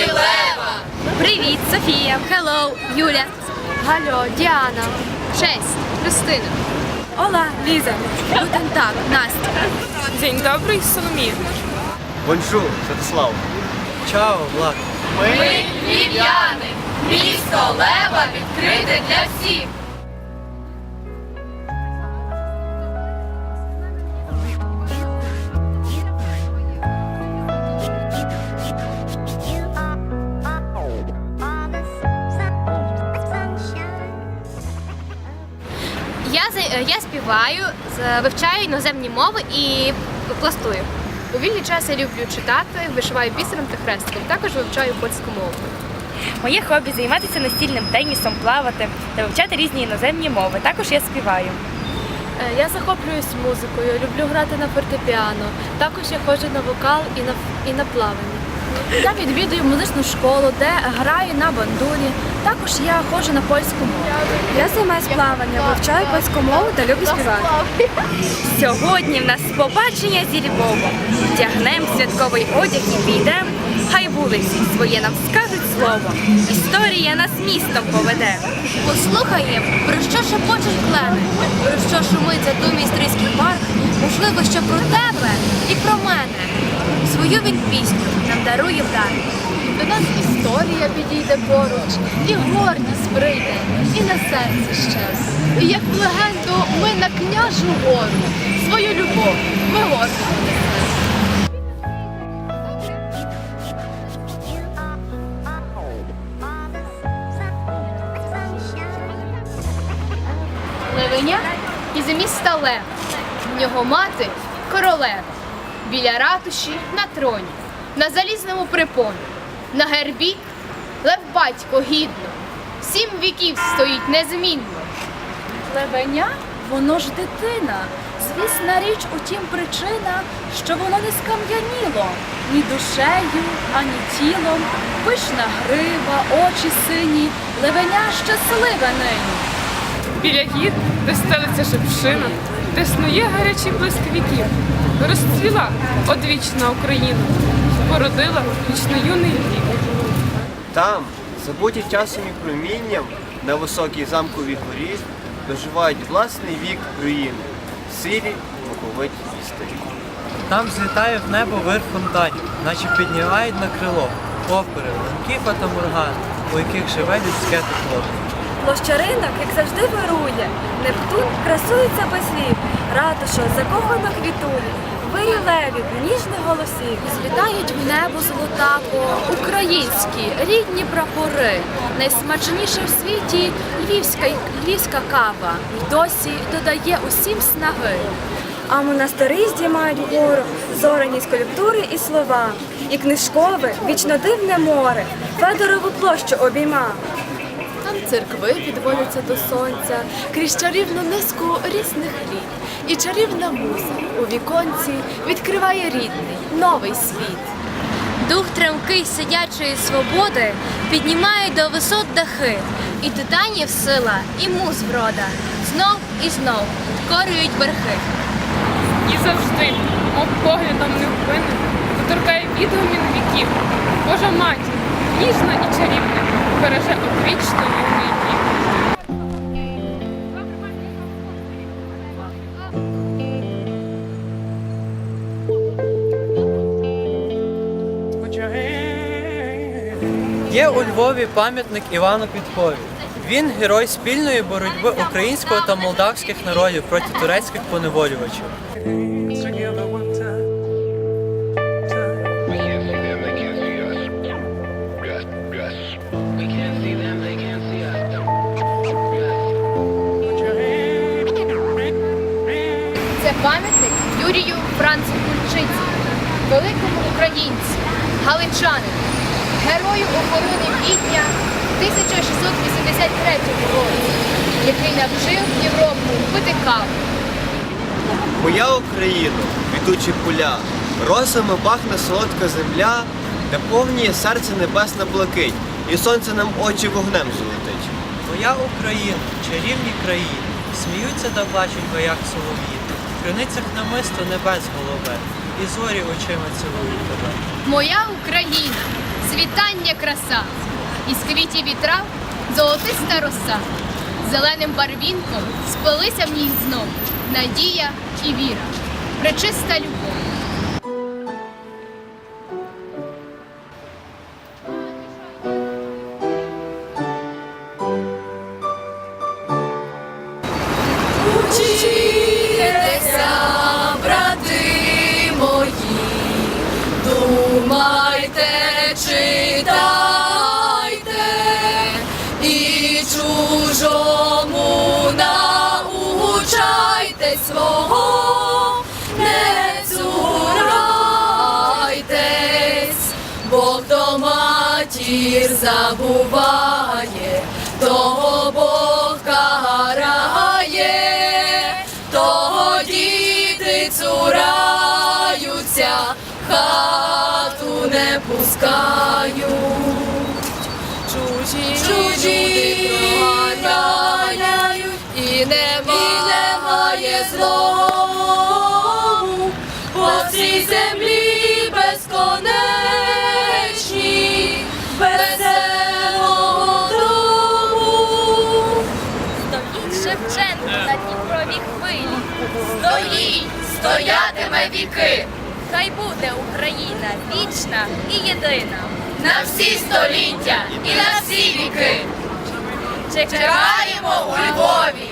Василева. Привіт, Софія. Hello, Юля. Гальо, Діана. Честь, Христина. Ола, Ліза. Гутен так, Настя. День добрий, Соломія. Бонжур, Святослав. Чао, Влад. Ми львів'яни. Місто Лева відкрите для всіх. Я, е, я співаю, вивчаю іноземні мови і пластую. У вільний час я люблю читати, вишиваю бісером та хрестиком. Також вивчаю польську мову. Моє хобі займатися настільним тенісом, плавати та вивчати різні іноземні мови. Також я співаю. Е, Я захоплююсь музикою, люблю грати на фортепіано. Також я ходжу на вокал і на, і на плавання. Я відвідую музичну школу, де граю на бандурі. Також я ходжу на польську мову. Я займаюся плаванням, вивчаю польську мову та люблю співати. Сьогодні в нас побачення зі Львовом. Вдягнем святковий одяг і підем. Хай вулиці своє нам скажуть слово. Історія нас містом поведе. Послухаємо, про що шепочуть клени, про що шумить за думі історичний парк, можливо, що про тебе і про мене. Свою він пісню нам дарує в. До нас історія підійде поруч, і гордість прийде, і на серці ще. І як в легенду ми на княжу гору, свою любов ми гордо. Левеня із міста Лев. В нього мати королева. Біля ратуші на троні, на залізному припоні, на гербі лев батько гідно, сім віків стоїть незмінно. Левеня, воно ж дитина. Звісна річ, утім причина, що воно не скам'яніло ні душею, ані тілом. Пишна грива, очі сині, левеня щасливе нині. Біля гір, де стелиться шепшина, де снує гарячий блиск віків. Розцвіла одвічна Україна, породила вічно юний Львів. Там, забуті часом і промінням, на високій замковій горі, доживають власний вік руїни, сирі, муховиті і старі. Там злітає в небо вир фонтанів, наче піднімають на крило опери, ланки фатамурган, у яких живе людське тепло. Площа ринок, як завжди, вирує. Нептун красується без слів. Ратуша закохано квітує. Вирі левів, ніжних голосів. Злітають в небо золотаво, українські, рідні прапори. Найсмачніша в світі львівська, львівська кава. І досі додає усім снаги. А монастири здіймають вгору зоряні скульптури і слова, і книжкове, вічно дивне море, Федорову площу обійма. Там церкви підводяться до сонця, крізь чарівну низку різних літ. І чарівна муза у віконці відкриває рідний, новий світ. Дух тремкий сидячої свободи піднімає до висот дахи, і титанів сила, і муз врода. Знов і знов підкорюють верхи. І завжди, мов поглядом невпинним, доторкає відгомін віків. Божа матір, ніжна і чарівна, береже одвічно юний. Є у Львові пам'ятник Івану Підкові. Він герой спільної боротьби українського та молдавських народів проти турецьких поневолювачів. Це пам'ятник Юрію Францу Кульчиці, великому українцю, галичанину, герою оборони Відня 1683 році, який навчив Європу пити каву. Моя Україна, квітучі поля, росами пахне солодка земля, наповнює серце небесна блакить, і сонце нам очі вогнем золотить. Моя Україна, чарівні країни, сміються та плачуть в гаях солов'ї, криницях намисто небес голове, і зорі очима цілують тебе. Моя Україна, світання краса, із квітів і трав золотиста роса. Зеленим барвінком спилися в ній знов надія і віра, пречиста любов. Думайте, читайте, і чужому научайте свого, не цурайтесь, бо хто матір забуває, того Бог карає, того діти цураються, хату не пускають. Чужі, чужі проганяють, і немає злому, по цій землі безконечній, веселого дому. Стоїть Шевченко на Дніпровій хвилі. Стоїть, стоятиме віки, Хай буде Україна вічна і єдина. на всі століття і на всі віки. Чекаємо у Львові.